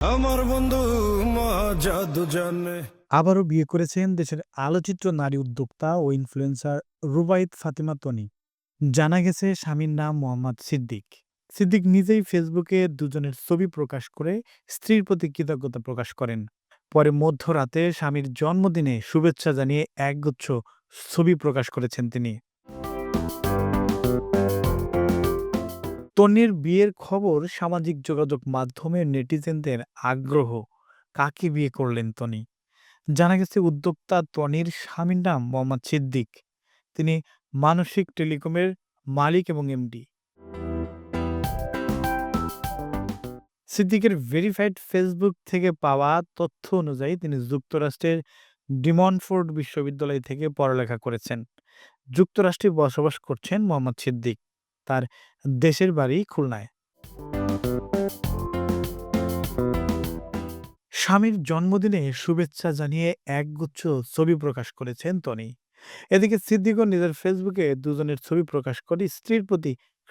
আমার বন্ধু আবারও বিয়ে করেছেন দেশের আলোচিত নারী উদ্যোক্তা ও ইনফ্লুয়েন্সার রুবাইদ ফাতিমা তনি। জানা গেছে স্বামীর নাম মোহাম্মদ সিদ্দিক। সিদ্দিক নিজেই ফেসবুকে দুজনের ছবি প্রকাশ করে স্ত্রীর প্রতি কৃতজ্ঞতা প্রকাশ করেন। পরে মধ্যরাতে স্বামীর জন্মদিনে শুভেচ্ছা জানিয়ে একগুচ্ছ ছবি প্রকাশ করেছেন তিনি। তন্নির বিয়ের খবর সামাজিক যোগাযোগ মাধ্যমে নেটিজেনদের আগ্রহ। কাকে বিয়ে করলেন তনি? জানা গেছে উদ্যোক্তা তনির স্বামীর নাম মোহাম্মদ সিদ্দিক। তিনি মানসিক টেলিকমের মালিক এবং এমডি। সিদ্দিকের ভেরিফাইড ফেসবুক থেকে পাওয়া তথ্য অনুযায়ী তিনি যুক্তরাষ্ট্রের ডিমনফোর্ড বিশ্ববিদ্যালয় থেকে পড়ালেখা করেছেন। যুক্তরাষ্ট্রে বসবাস করছেন মোহাম্মদ সিদ্দিক। তার দেশের বাড়ি খুলনায়। স্বামীর জন্মদিনে শুভেচ্ছা জানিয়ে একগুচ্ছ ছবি প্রকাশ করেছেন টনি এদিকে সিদ্দিকও নিজের ফেসবুকে দুজনের ছবি প্রকাশ করে স্ত্রীর প্রতি